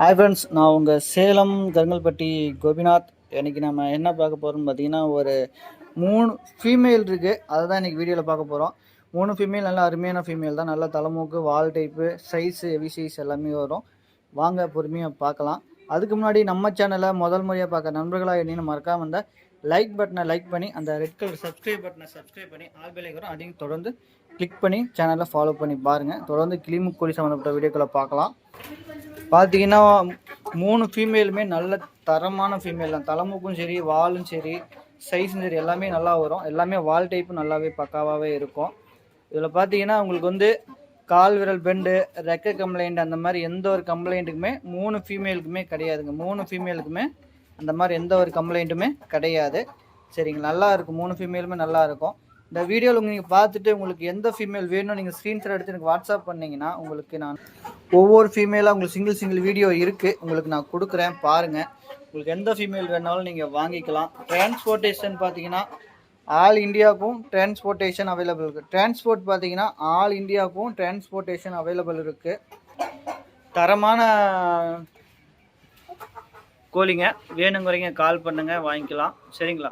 Hi friends நான் உங்கள் சேலம் கருங்கல்பட்டி கோபிநாத். இன்றைக்கி நம்ம என்ன பார்க்க போகிறோம்னு பார்த்தீங்கன்னா ஒரு மூணு ஃபீமேல் இருக்குது அதை தான் இன்றைக்கி வீடியோவில் பார்க்க போகிறோம் மூணு ஃபீமேல் நல்ல அருமையான ஃபீமேல் தான். நல்ல தலைமூக்கு வால் டைப்பு சைஸு ஹெவி சைஸ் எல்லாமே வரும். வாங்க பொறுமையாக பார்க்கலாம். அதுக்கு முன்னாடி நம்ம சேனலை முதல் முறையாக பார்க்க நண்பர்களாக என்னென்னு மறக்காம வந்த லைக் பட்டனை லைக் பண்ணி அந்த ரெட் கலர் சப்ஸ்கிரைப் பட்டனை சப்ஸ்கிரைப் பண்ணி ஆல் பெல்லைக்கு வரும் அதையும் தொடர்ந்து கிளிக் பண்ணி சேனலை ஃபாலோ பண்ணி பாருங்கள் தொடர்ந்து கிளிமுக்கோழி சம்மந்தப்பட்ட வீடியோக்களை பார்க்கலாம். பார்த்தீங்கன்னா மூணு ஃபீமேலுமே நல்ல தரமான ஃபீமேல் தான். தலைமுக்கும் சரி வாலும் சரி சைஸும் சரி எல்லாமே நல்லா வரும். எல்லாமே வால் டைப்பு நல்லாவே பக்காவாகவே இருக்கும். இதில் பார்த்தீங்கன்னா உங்களுக்கு வந்து கால் விரல் பெண்டு ரெக்க கம்ப்ளைண்ட் அந்த மாதிரி எந்த ஒரு கம்ப்ளைண்ட்டுக்குமே மூணு ஃபீமேலுக்குமே கிடையாதுங்க. மூணு ஃபீமேலுக்குமே அந்த மாதிரி எந்த ஒரு கம்ப்ளைண்ட்டுமே கிடையாது. சரிங்க நல்லா இருக்கும். மூணு ஃபீமேலுமே நல்லா இருக்கும். இந்த வீடியோவில் நீங்கள் பார்த்துட்டு உங்களுக்கு எந்த ஃபீமேல் வேணும் நீங்கள் ஸ்க்ரீன்ஷாட் எடுத்து எனக்கு வாட்ஸ்அப் பண்ணிங்கன்னா உங்களுக்கு நான் ஒவ்வொரு ஃபீமேலாக உங்களுக்கு சிங்கிள் சிங்கிள் வீடியோ இருக்குது உங்களுக்கு நான் கொடுக்குறேன். பாருங்கள் உங்களுக்கு எந்த ஃபீமேல் வேணாலும் நீங்கள் வாங்கிக்கலாம். டிரான்ஸ்போர்ட்டேஷன் பார்த்தீங்கன்னா ஆல் இந்தியாவுக்கும் டிரான்ஸ்போர்ட்டேஷன் அவைலபிள் இருக்குது டிரான்ஸ்போர்ட் பார்த்தீங்கன்னா ஆல் இந்தியாவுக்கும் டிரான்ஸ்போர்ட்டேஷன் அவைலபிள் இருக்குது தரமான கோழிங்க வேணுங்கிறீங்க கால் பண்ணுங்கள் வாங்கிக்கலாம். சரிங்களா?